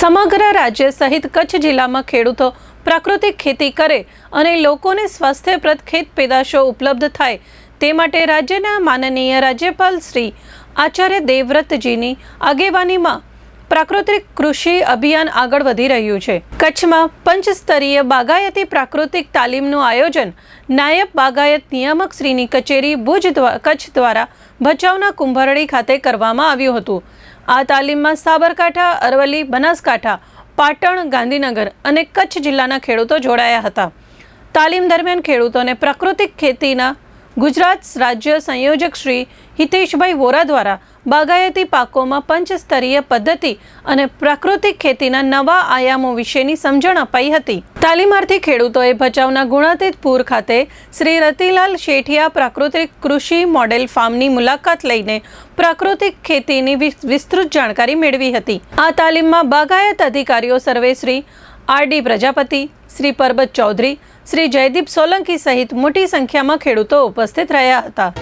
સમગ્ર રાજ્ય સહિત કચ્છ જિલ્લામાં ખેડૂતો પ્રાકૃતિક ખેતી કરે અને લોકોને સ્વાસ્થ્યપ્રદ ખેત પેદાશો ઉપલબ્ધ થાય તે માટે રાજ્યના માનનીય રાજ્યપાલ શ્રી આચાર્ય દેવવ્રતજીની આગેવાનીમાં પ્રાકૃતિક કૃષિ અભિયાન આગળ વધી રહ્યું છે. કચ્છમાં પંચસ્તરીય બાગાયતી પ્રાકૃતિક તાલીમનું આયોજન નાયબ બાગાયત નિયામક શ્રીની કચેરી ભુજ કચ્છ દ્વારા ભચાઉના કુંભરડી ખાતે કરવામાં આવ્યું હતું. આ તાલીમમાં સાબરકાંઠા, અરવલ્લી, બનાસકાંઠા, પાટણ, ગાંધીનગર અને કચ્છ જિલ્લાના ખેડૂતો જોડાયા હતા. તાલીમ દરમિયાન ખેડૂતોને પ્રાકૃતિક ખેતીના ગુજરાત રાજ્ય સંયોજક શ્રી હિતેશભાઈ વોરા દ્વારા બાગાયતી પાકોમાં પંચસ્તરીય પદ્ધતિ અને પ્રાકૃતિક ખેતીના નવા આયામો વિશેની સમજણ અપાઈ હતી. તાલીમાર્થી ખેડૂતોએ ભચાઉના ગુણાતીતપુર ખાતે શ્રી રતિલાલ શેઠિયા પ્રાકૃતિક કૃષિ મોડેલ ફાર્મની મુલાકાત લઈને પ્રાકૃતિક ખેતીની વિસ્તૃત જાણકારી મેળવી હતી. આ તાલીમમાં બાગાયત અધિકારીઓ સર્વેશ્રી આર ડી પ્રજાપતિ, શ્રી પરબત ચૌધરી, શ્રી જયદીપ સોલંકી સહિત મોટી સંખ્યામાં ખેડૂતો ઉપસ્થિત રહ્યા હતા.